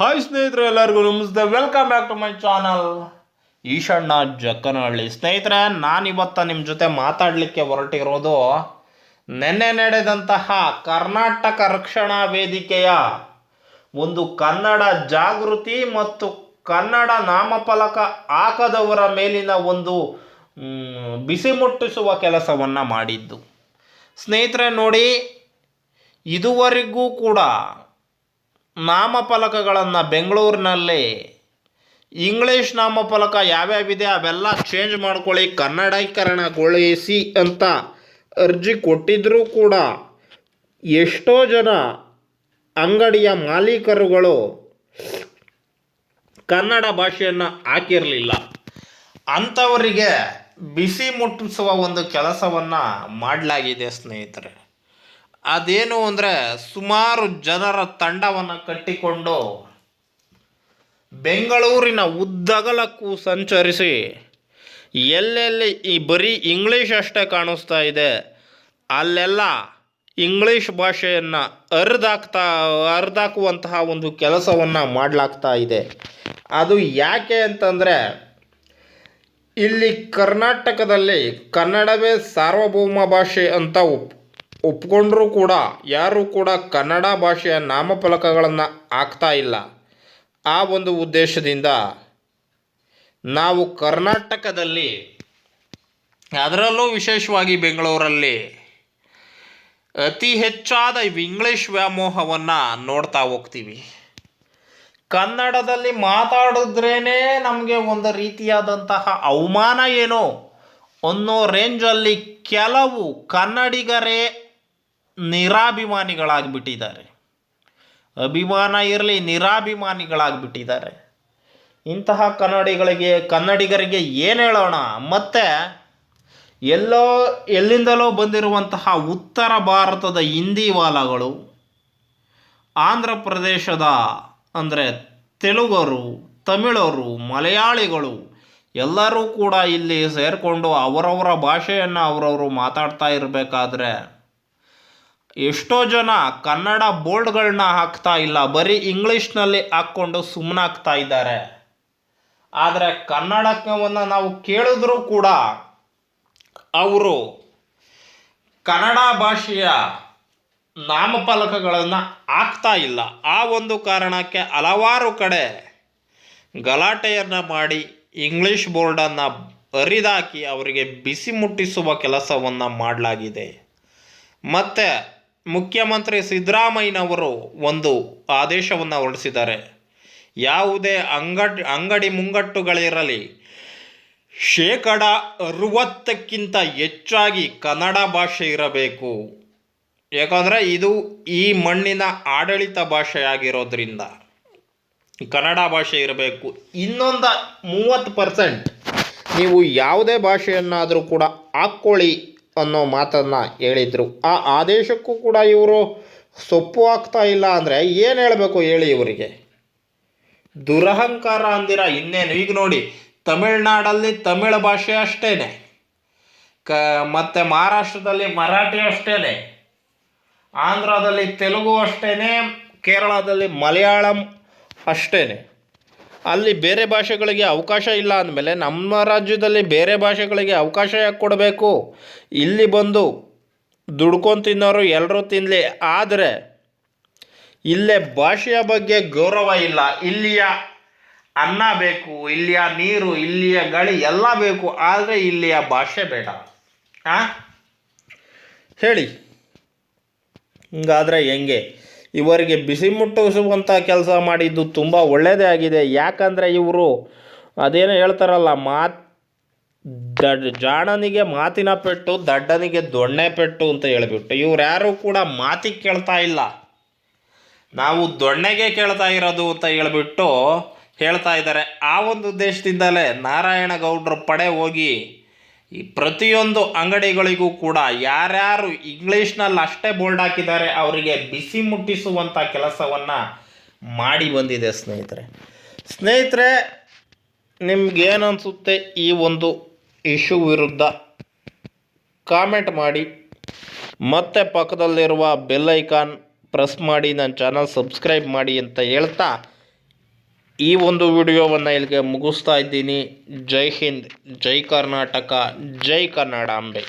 Hi ಸ್ನೇಹಿತರೆ, ಎಲ್ಲರಿಗೂ ನಮಸ್ತೆ. Welcome back to my channel Eshanna Jakkanahalli. ಸ್ನೇಹಿತರೆ, ನಾನಿವತ್ತ ನಿಮ್ಮ ಜೊತೆ ಮಾತಾಡಲಿಕ್ಕೆ ಹೊರಟಿರೋದು ನಿನ್ನೆ ನಡೆದಂತಹ ಕರ್ನಾಟಕ ರಕ್ಷಣಾ ವೇದಿಕೆಯ ಒಂದು ಕನ್ನಡ ಜಾಗೃತಿ ಮತ್ತು ಕನ್ನಡ ನಾಮಫಲಕ ಹಾಕದವರ ಮೇಲಿನ ಒಂದು ಬಿಸಿ ಮುಟ್ಟಿಸುವ ಕೆಲಸವನ್ನು ಮಾಡಿದ್ದು. ಸ್ನೇಹಿತರೆ, ನೋಡಿ, ಇದುವರೆಗೂ ಕೂಡ ನಾಮಫಲಕಗಳನ್ನು ಬೆಂಗಳೂರಿನಲ್ಲಿ ಇಂಗ್ಲೀಷ್ ನಾಮಫಲಕ ಯಾವ್ಯಾವಿದೆ ಅವೆಲ್ಲ ಚೇಂಜ್ ಮಾಡ್ಕೊಳ್ಳಿ, ಕನ್ನಡೀಕರಣಗೊಳಿಸಿ ಅಂತ ಅರ್ಜಿ ಕೊಟ್ಟಿದ್ದರೂ ಕೂಡ ಎಷ್ಟೋ ಜನ ಅಂಗಡಿಯ ಮಾಲೀಕರುಗಳು ಕನ್ನಡ ಭಾಷೆಯನ್ನು ಹಾಕಿರಲಿಲ್ಲ. ಅಂಥವರಿಗೆ ಬಿಸಿ ಮುಟ್ಟಿಸುವ ಒಂದು ಕೆಲಸವನ್ನು ಮಾಡಲಾಗಿದೆ ಸ್ನೇಹಿತರೆ. ಅದೇನು ಅಂದರೆ ಸುಮಾರು ಜನರ ತಂಡವನ್ನು ಕಟ್ಟಿಕೊಂಡು ಬೆಂಗಳೂರಿನ ಉದ್ದಗಲಕ್ಕೂ ಸಂಚರಿಸಿ ಎಲ್ಲೆಲ್ಲಿ ಈ ಬರೀ ಇಂಗ್ಲೀಷ್ ಅಷ್ಟೇ ಕಾಣಿಸ್ತಾ ಇದೆ, ಅಲ್ಲೆಲ್ಲ ಇಂಗ್ಲೀಷ್ ಭಾಷೆಯನ್ನು ಅರ್ದಾಕ್ತಾ, ಅರ್ದಾಕುವಂತಹ ಒಂದು ಕೆಲಸವನ್ನು ಮಾಡಲಾಗ್ತಾ ಇದೆ. ಅದು ಯಾಕೆ ಅಂತಂದರೆ ಇಲ್ಲಿ ಕರ್ನಾಟಕದಲ್ಲಿ ಕನ್ನಡವೇ ಸಾರ್ವಭೌಮ ಭಾಷೆ ಅಂತ ಒಪ್ಕೊಂಡ್ರೂ ಕೂಡ, ಯಾರೂ ಕೂಡ ಕನ್ನಡ ಭಾಷೆಯ ನಾಮಫಲಕಗಳನ್ನು ಹಾಕ್ತಾ ಇಲ್ಲ. ಆ ಒಂದು ಉದ್ದೇಶದಿಂದ ನಾವು ಕರ್ನಾಟಕದಲ್ಲಿ, ಅದರಲ್ಲೂ ವಿಶೇಷವಾಗಿ ಬೆಂಗಳೂರಲ್ಲಿ, ಅತಿ ಹೆಚ್ಚಾದ ಇಂಗ್ಲೀಷ್ ವ್ಯಾಮೋಹವನ್ನು ನೋಡ್ತಾ ಹೋಗ್ತೀವಿ. ಕನ್ನಡದಲ್ಲಿ ಮಾತಾಡಿದ್ರೇ ನಮಗೆ ಒಂದು ರೀತಿಯಾದಂತಹ ಅವಮಾನ ಏನೋ ಅನ್ನೋ ರೇಂಜಲ್ಲಿ ಕೆಲವು ಕನ್ನಡಿಗರೇ ನಿರಾಭಿಮಾನಿಗಳಾಗಿಬಿಟ್ಟಿದ್ದಾರೆ. ಅಭಿಮಾನ ಇರಲಿ, ನಿರಾಭಿಮಾನಿಗಳಾಗಿಬಿಟ್ಟಿದ್ದಾರೆ. ಇಂತಹ ಕನ್ನಡಿಗಳಿಗೆ, ಕನ್ನಡಿಗರಿಗೆ ಏನು ಹೇಳೋಣ? ಮತ್ತು ಎಲ್ಲೋ, ಎಲ್ಲಿಂದಲೋ ಬಂದಿರುವಂತಹ ಉತ್ತರ ಭಾರತದ ಹಿಂದಿ ವಾಲಗಳು, ಆಂಧ್ರ ಪ್ರದೇಶದ ಅಂದರೆ ತೆಲುಗರು, ತಮಿಳರು, ಮಲಯಾಳಿಗಳು, ಎಲ್ಲರೂ ಕೂಡ ಇಲ್ಲಿ ಸೇರಿಕೊಂಡು ಅವರವರ ಭಾಷೆಯನ್ನು ಅವರವರು ಮಾತಾಡ್ತಾ ಇರಬೇಕಾದ್ರೆ ಎಷ್ಟೋ ಜನ ಕನ್ನಡ ಬೋರ್ಡ್ಗಳನ್ನ ಹಾಕ್ತಾ ಇಲ್ಲ, ಬರೀ ಇಂಗ್ಲೀಷ್ನಲ್ಲಿ ಹಾಕ್ಕೊಂಡು ಸುಮ್ಮನಾಗ್ತಾ ಇದ್ದಾರೆ. ಆದರೆ ಕನ್ನಡಕವನ್ನು ನಾವು ಕೇಳಿದ್ರೂ ಕೂಡ ಅವರು ಕನ್ನಡ ಭಾಷೆಯ ನಾಮಫಲಕಗಳನ್ನು ಹಾಕ್ತಾ ಇಲ್ಲ. ಆ ಒಂದು ಕಾರಣಕ್ಕೆ ಹಲವಾರು ಕಡೆ ಗಲಾಟೆಯನ್ನು ಮಾಡಿ ಇಂಗ್ಲೀಷ್ ಬೋರ್ಡನ್ನು ಹರಿದಾಕಿ ಅವರಿಗೆ ಬಿಸಿ ಮುಟ್ಟಿಸುವ ಕೆಲಸವನ್ನು ಮಾಡಲಾಗಿದೆ. ಮತ್ತು ಮುಖ್ಯಮಂತ್ರಿ ಸಿದ್ದರಾಮಯ್ಯನವರು ಒಂದು ಆದೇಶವನ್ನು ಹೊರಡಿಸಿದ್ದಾರೆ. ಯಾವುದೇ ಅಂಗಡಿ ಅಂಗಡಿ ಮುಂಗಟ್ಟುಗಳಿರಲಿ, ಶೇಕಡ ಅರುವತ್ತಕ್ಕಿಂತ ಹೆಚ್ಚಾಗಿ ಕನ್ನಡ ಭಾಷೆ ಇರಬೇಕು. ಯಾಕಂದರೆ ಇದು ಈ ಮಣ್ಣಿನ ಆಡಳಿತ ಭಾಷೆಯಾಗಿರೋದ್ರಿಂದ ಕನ್ನಡ ಭಾಷೆ ಇರಬೇಕು. ಇನ್ನೊಂದು ಮೂವತ್ತು ಪರ್ಸೆಂಟ್ ನೀವು ಯಾವುದೇ ಭಾಷೆಯನ್ನಾದರೂ ಕೂಡ ಹಾಕ್ಕೊಳ್ಳಿ. ಅನ್ನೋ ಮಾತನ್ನು ಹೇಳಿದರು. ಆ ಆದೇಶಕ್ಕೂ ಕೂಡ ಇವರು ಸೊಪ್ಪು ಆಗ್ತಾ ಇಲ್ಲ ಅಂದರೆ ಏನು ಹೇಳಬೇಕು ಹೇಳಿ ಇವರಿಗೆ? ದುರಹಂಕಾರ ಅಂದಿರ ಇನ್ನೇನು? ಈಗ ನೋಡಿ, ತಮಿಳ್ನಾಡಲ್ಲಿ ತಮಿಳ್ ಭಾಷೆ ಅಷ್ಟೇ ಕ, ಮತ್ತು ಮಹಾರಾಷ್ಟ್ರದಲ್ಲಿ ಮರಾಠಿ ಅಷ್ಟೇ ಆಂಧ್ರದಲ್ಲಿ ತೆಲುಗು ಅಷ್ಟೇ ಕೇರಳದಲ್ಲಿ ಮಲಯಾಳಂ ಅಷ್ಟೇ ಅಲ್ಲಿ ಬೇರೆ ಭಾಷೆಗಳಿಗೆ ಅವಕಾಶ ಇಲ್ಲ ಅಂದಮೇಲೆ ನಮ್ಮ ರಾಜ್ಯದಲ್ಲಿ ಬೇರೆ ಭಾಷೆಗಳಿಗೆ ಅವಕಾಶ ಯಾಕೆ ಕೊಡಬೇಕು? ಇಲ್ಲಿ ಬಂದು ದುಡ್ಕೊಂಡು ತಿನ್ನೋರು ಎಲ್ಲರೂ ತಿನ್ನಲಿ ಆದರೆ ಇಲ್ಲೇ ಭಾಷೆಯ ಬಗ್ಗೆ ಗೌರವ ಇಲ್ಲ. ಇಲ್ಲಿಯ ಅನ್ನ ಬೇಕು, ಇಲ್ಲಿಯ ನೀರು, ಇಲ್ಲಿಯ ಗಾಳಿ ಎಲ್ಲ ಬೇಕು, ಆದರೆ ಇಲ್ಲಿಯ ಭಾಷೆ ಬೇಡ. ಹಾಂ ಹೇಳಿ. ಹಿಂಗಾದರೆ ಹೆಂಗೆ? ಇವರಿಗೆ ಬಿಸಿ ಮುಟ್ಟಿಸುವಂಥ ಕೆಲಸ ಮಾಡಿದ್ದು ತುಂಬ ಒಳ್ಳೆಯದೇ ಆಗಿದೆ. ಯಾಕಂದರೆ ಇವರು ಅದೇನೋ ಹೇಳ್ತಾರಲ್ಲ, ಮಾತು ದಡ್ ಜಾಣನಿಗೆ ಮಾತಿನ ಪೆಟ್ಟು, ದಡ್ಡನಿಗೆ ದೊಣ್ಣೆ ಪೆಟ್ಟು ಅಂತ ಹೇಳಿಬಿಟ್ಟು ಯಾರೂ ಕೂಡ ಮಾತಿಗೆ ಕೇಳ್ತಾ ಇಲ್ಲ. ನಾವು ದೊಣ್ಣೆಗೆ ಕೇಳ್ತಾ ಇರೋದು ಅಂತ ಹೇಳ್ಬಿಟ್ಟು ಹೇಳ್ತಾ ಇದ್ದಾರೆ. ಆ ಒಂದು ಉದ್ದೇಶದಿಂದಲೇ ನಾರಾಯಣ ಗೌಡ್ರ ಪಡೆ ಹೋಗಿ ಈ ಪ್ರತಿಯೊಂದು ಅಂಗಡಿಗಳಿಗೂ ಕೂಡ ಯಾರ್ಯಾರು ಇಂಗ್ಲೀಷ್ನಲ್ಲಿ ಅಷ್ಟೇ ಬೋಲ್ಡ್ ಹಾಕಿದ್ದಾರೆ, ಅವರಿಗೆ ಬಿಸಿ ಮುಟ್ಟಿಸುವಂಥ ಕೆಲಸವನ್ನು ಮಾಡಿ ಬಂದಿದೆ ಸ್ನೇಹಿತರೆ. ಸ್ನೇಹಿತರೆ ನಿಮಗೇನನ್ಸುತ್ತೆ ಈ ಒಂದು ಇಶ್ಯೂ ವಿರುದ್ಧ? ಕಾಮೆಂಟ್ ಮಾಡಿ. ಮತ್ತೆ ಪಕ್ಕದಲ್ಲಿರುವ ಬೆಲ್ ಐಕಾನ್ ಪ್ರೆಸ್ ಮಾಡಿ, ನನ್ನ ಚಾನಲ್ ಸಬ್ಸ್ಕ್ರೈಬ್ ಮಾಡಿ ಅಂತ ಹೇಳ್ತಾ ಈ ಒಂದು ವಿಡಿಯೋವನ್ನು ಇಲ್ಲಿಗೆ ಮುಗಿಸ್ತಾ ಇದ್ದೀನಿ. ಜೈ ಹಿಂದ್ ಜೈ ಕರ್ನಾಟಕ ಜೈ ಕನ್ನಡಾಂಬೆ